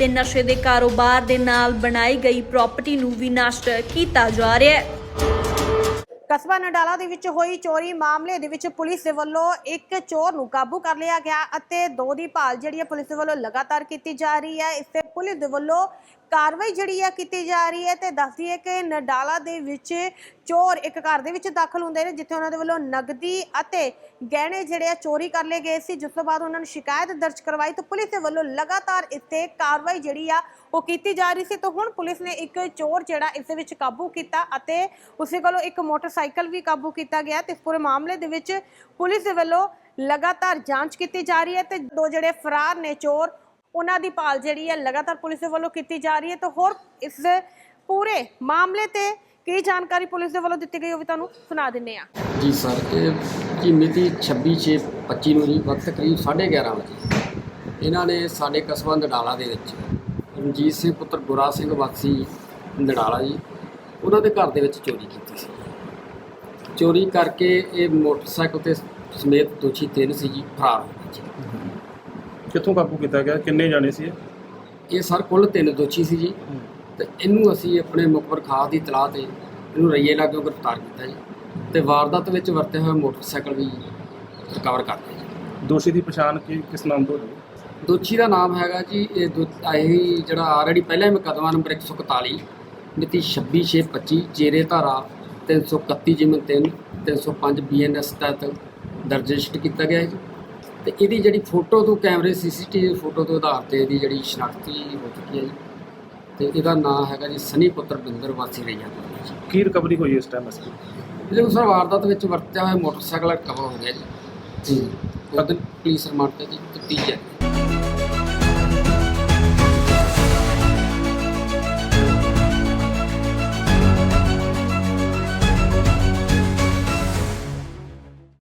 ਤੇ ਨਸ਼ੇ ਦੇ ਕਾਰੋਬਾਰ ਦੇ ਨਾਲ ਬਣਾਈ ਗਈ ਪ੍ਰਾਪਰਟੀ ਨੂੰ ਵੀ ਨਸ਼ਟ ਕੀਤਾ ਜਾ ਰਿਹਾ ਹੈ। ਕਸਬਾ ਨਡਾਲਾ ਦੇ ਵਿੱਚ ਹੋਈ ਚੋਰੀ ਮਾਮਲੇ ਦੇ ਵਿੱਚ ਪੁਲਿਸ ਦੇ ਵੱਲੋਂ ਇੱਕ ਚੋਰ ਨੂੰ ਕਾਬੂ ਕਰ ਲਿਆ ਗਿਆ ਅਤੇ ਦੋ ਦੀ ਭਾਲ ਜਿਹੜੀ ਹੈ ਪੁਲਿਸ ਦੇ ਵੱਲੋਂ ਲਗਾਤਾਰ ਕੀਤੀ ਜਾ ਰਹੀ ਹੈ। ਇਸ ਤੇ ਪੁਲਿਸ ਦੇ ਵੱਲੋਂ ਕਾਰਵਾਈ ਜਿਹੜੀ ਹੈ ਕੀਤੀ ਜਾ ਰਹੀ ਹੈ ਤੇ ਦੱਸਦੀ ਹੈ ਕਿ ਨਡਾਲਾ ਦੇ ਵਿੱਚ ਚੋਰ ਇੱਕ ਘਰ ਦੇ ਵਿੱਚ ਦਾਖਲ ਹੁੰਦੇ ਨੇ, ਜਿੱਥੇ ਉਹਨਾਂ ਦੇ ਵੱਲੋਂ ਨਗਦੀ ਅਤੇ ਗਹਿਣੇ ਜਿਹੜੇ ਆ ਚੋਰੀ ਕਰ ਲਏ ਗਏ ਸੀ। ਜਿਸ ਤੋਂ ਬਾਅਦ ਉਹਨਾਂ ਨੂੰ ਸ਼ਿਕਾਇਤ ਦਰਜ ਕਰਵਾਈ ਤੇ ਪੁਲਿਸ ਦੇ ਵੱਲੋਂ ਲਗਾਤਾਰ ਇਸ ਤੇ ਕਾਰਵਾਈ ਜਿਹੜੀ ਆ ਉਹ ਕੀਤੀ ਜਾ ਰਹੀ ਸੀ। ਤਾਂ ਹੁਣ ਪੁਲਿਸ ਨੇ ਇੱਕ ਚੋਰ ਜਿਹੜਾ ਇਸ ਦੇ ਵਿੱਚ ਕਾਬੂ ਕੀਤਾ ਅਤੇ ਉਸੇ ਕੋਲੋਂ ਇੱਕ ਮੋਟਰਸਾਈਕਲ ਵੀ ਕਾਬੂ ਕੀਤਾ ਗਿਆ। ਤੇ ਇਸ ਪੂਰੇ ਮਾਮਲੇ ਦੇ ਵਿੱਚ ਪੁਲਿਸ ਦੇ ਵੱਲੋਂ ਲਗਾਤਾਰ ਜਾਂਚ ਕੀਤੀ ਜਾ ਰਹੀ ਹੈ ਤੇ ਦੋ ਜਿਹੜੇ ਫਰਾਰ ਨੇ ਚੋਰ, ਉਹਨਾਂ ਦੀ ਭਾਲ ਜਿਹੜੀ ਹੈ ਲਗਾਤਾਰ ਪੁਲਿਸ ਦੇ ਵੱਲੋਂ ਕੀਤੀ ਜਾ ਰਹੀ ਹੈ। ਤਾਂ ਹੋਰ ਇਸ ਪੂਰੇ ਮਾਮਲੇ ਤੇ ਕੀ ਜਾਣਕਾਰੀ ਪੁਲਿਸ ਦੇ ਵੱਲੋਂ ਦਿੱਤੀ ਗਈ ਉਹ ਵੀ ਤੁਹਾਨੂੰ ਸੁਣਾ ਦਿੰਨੇ ਆ। ਜੀ ਸਰ ਇਹ ਜੀ ਮਿਤੀ 26/6/25 ਨੂੰ ਜੀ ਵਕਤ ਕਰੀਬ 11:30 ਵਜੇ। ਇਹਨਾਂ ਨੇ ਸਾਡੇ ਕਸਬਾ ਨਡਾਲਾ ਦੇ ਵਿੱਚ ਰਣਜੀਤ ਸਿੰਘ ਪੁੱਤਰ ਗੁਰਾ ਸਿੰਘ ਵਾਸੀ ਨਡਾਲਾ ਜੀ ਉਹਨਾਂ ਦੇ ਘਰ ਦੇ ਵਿੱਚ ਚੋਰੀ ਕੀਤੀ ਸੀ। ਚੋਰੀ ਕਰਕੇ ਇਹ ਮੋਟਰਸਾਈਕਲ ਤੇ ਸਮੇਤ ਦੋਸ਼ੀ ਤਿੰਨ ਸੀ ਜੀ ਫਰਾਰ ਹੋ ਗਏ ਜੀ ਕਿੱਥੋਂ ਕਾਬੂ ਕੀਤਾ ਗਿਆ? ਕਿੰਨੇ ਜਾਣੇ ਸੀ ਇਹ? ਇਹ ਸਰ ਕੁੱਲ ਤਿੰਨ ਦੋਸ਼ੀ ਸੀ ਜੀ। ਤੇ ਇਹਨੂੰ ਅਸੀਂ ਆਪਣੇ ਮੁਖਬਰ ਖਾਸ ਦੀ ਤਲਾਹ ਤੇ ਇਹਨੂੰ ਰਈਏ ਲਾਗੋਂ ਗ੍ਰਿਫਤਾਰ ਕੀਤਾ ਜੀ ਤੇ ਵਾਰਦਾਤ ਵਿੱਚ ਵਰਤੇ ਹੋਏ ਮੋਟਰਸਾਈਕਲ ਵੀ ਰਿਕਵਰ ਕਰ ਲਏ ਜੀ। ਦੋਸ਼ੀ ਦੀ ਪਛਾਣ ਕੀ ਕਿਸ ਨਾਮ ਤੋਂ ਹੋਈ? ਦੋਸ਼ੀ ਦਾ ਨਾਮ ਹੈਗਾ ਜੀ ਇਹ ਦੋ- ਇਹ ਜਿਹੜਾ ਆਲਰੇਡੀ ਪਹਿਲਾਂ ਹੀ ਮੁਕੱਦਮਾ ਨੰਬਰ 141 ਮਿਤੀ 26/6/25 ਜੇਰੇ ਧਾਰਾ 331 ਜਿਮਨ 3 305 ਬੀਐਨਐਸ ਤਹਿਤ ਦਰਜ ਰਜਿਸਟਰ ਕੀਤਾ ਗਿਆ ਹੈ ਜੀ। ਤੇ ਇਹਦੀ ਜਿਹੜੀ ਫੋਟੋ ਤੋਂ ਕੈਮਰੇ ਸੀਸੀਟੀਵੀ ਫੋਟੋ ਤੋਂ ਆਧਾਰ ਤੇ ਇਹਦੀ ਜਿਹੜੀ ਸ਼ਨਾਖਤੀ ਹੋ ਚੁੱਕੀ ਹੈ ਜੀ। ਤੇ ਇਹਦਾ ਨਾਮ ਹੈਗਾ ਜੀ ਸਨੀ ਪੁੱਤਰ ਬਿੰਦਰ ਵਾਸੀ ਰਈਆ ਜੀ। ਕੀ ਰਿਕਵਰੀ ਹੋਈ ਇਸ ਟਾਈਮ ਅਸਲੀ ਇਹਦੇ ਅਨੁਸਾਰ ਵਾਰਦਾਤ ਵਿੱਚ ਵਰਤਿਆ ਹੋਇਆ ਮੋਟਰਸਾਈਕਲ ਰਿਕਵਰ ਹੋ ਗਿਆ ਜੀ। ਤੇ ਉਹਦੇ ਪੁਲਿਸ ਰਿਮਾਂਡ ਤੇ ਜੀ ਤੀਜਾ